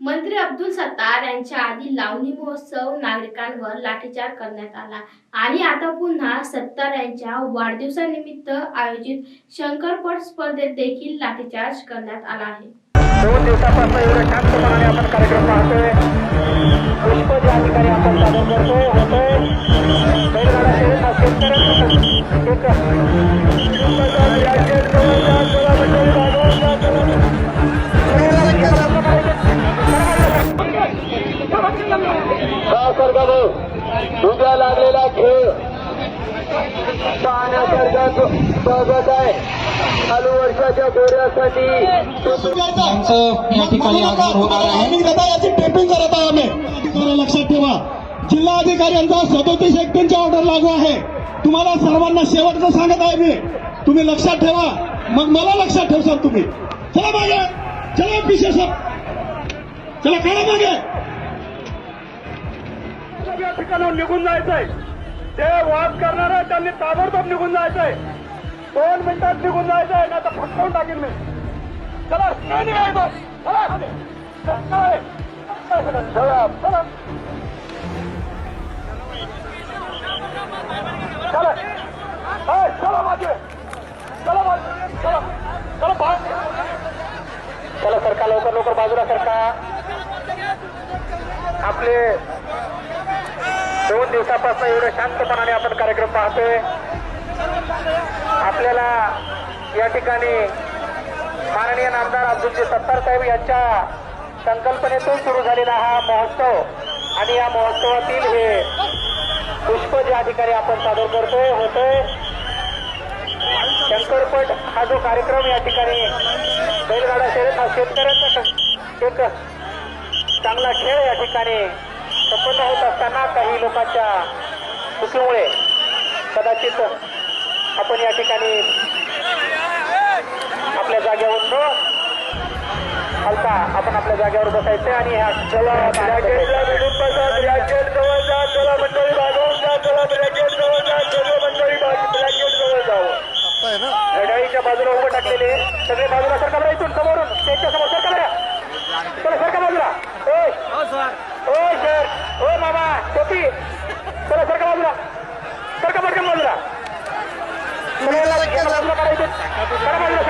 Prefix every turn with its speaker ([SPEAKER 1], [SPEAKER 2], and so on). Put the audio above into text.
[SPEAKER 1] मंत्री अब्दुल सत्तार यांच्या आधी लावणी महोत्सव नागरिकांवर लाठीचार करण्यात आला. आणि आता पुन्हा सत्तार यांच्या वाढदिवसानिमित्त आयोजित शंकरपट स्पर्धेत देखील लाठीचार्ज करण्यात आला आहे.
[SPEAKER 2] दोन दिवसापासून एवढं शांतपणाने आपण कार्यक्रम पाहतोय. पुष्प जे अधिकारी आपण सादर करतोय. होतोय. बैलगाडा शर्यत हा शेतकऱ्यांचा एक भाऊ उद्या लागलेला खेळ. पाहण्यासारखा स्वागत आहे. चालू वर्षाच्या दौऱ्यासाठी
[SPEAKER 3] यांचं या ठिकाणी आगमन होणार आहे.
[SPEAKER 4] आम्ही दादा याची टेपिंग करत आहोत आम्ही. लक्षात ठेवा. जिल्हाधिकाऱ्यांचा सदोतीस एकटींची ऑर्डर लागू आहे. तुम्हाला सर्वांना शेवटचं सांगत आहे मी. तुम्ही लक्षात ठेवा. मग मला लक्षात ठेवसाल तुम्ही. चला मागे. चला पिशे साहेब चला काढा मागे.
[SPEAKER 2] या ठिकाणावर निघून जायचंय. ते वाद करणार आहे त्यांनी ताबडतोब निघून जायचंय. दोन मिनिटात निघून जायचंय ना तर फटकावून टाकेल मी. चला नाही चला चला चला चला चला चला चला चला. चला बाहेर. चला सरका लवकर लवकर बाजूला सरका आपले दोन दिवसापासून एवढं शांतपणाने आपण कार्यक्रम पाहतोय. आपल्याला या ठिकाणी माननीय नामदार अब्दुलजी सत्तार साहेब यांच्या संकल्पनेतून सुरू झालेला हा महोत्सव आणि या महोत्सवातील हे पुष्प ज्या ठिकाणी आपण सादर करतोय होतोय. शंकरपट हा जो कार्यक्रम या ठिकाणी बैलगाडा शर्यत हा शेतकऱ्यांचा एक चांगला खेळ या ठिकाणी असताना काही लोकांच्या चुकीमुळे कदाचित आपण या ठिकाणी आपल्या जागेवर न हलका आपण आपल्या जागेवर बसायचं आणि ह्या चला ब्रॅकेटला मिळून बसा. ब्रॅकेट जवळ जा. चला मंडळी भागवून जा. चला ब्रॅकेट जवळ जा. सर्व मंडळी ब्रॅकेट जवळ जावं घड्याळीच्या बाजूला उभं टाकलेले सगळे बाजूला सरका बरं इथून समोरून. स्टेजच्या समोर सरका बरं चला सरका बाजूला. ओय. ओय सर. ओ मामा. टोपी चला सरका बाजूला सरका पटकन बाजूला सगळ्यांना बाजूला काढायचं करा बाजूला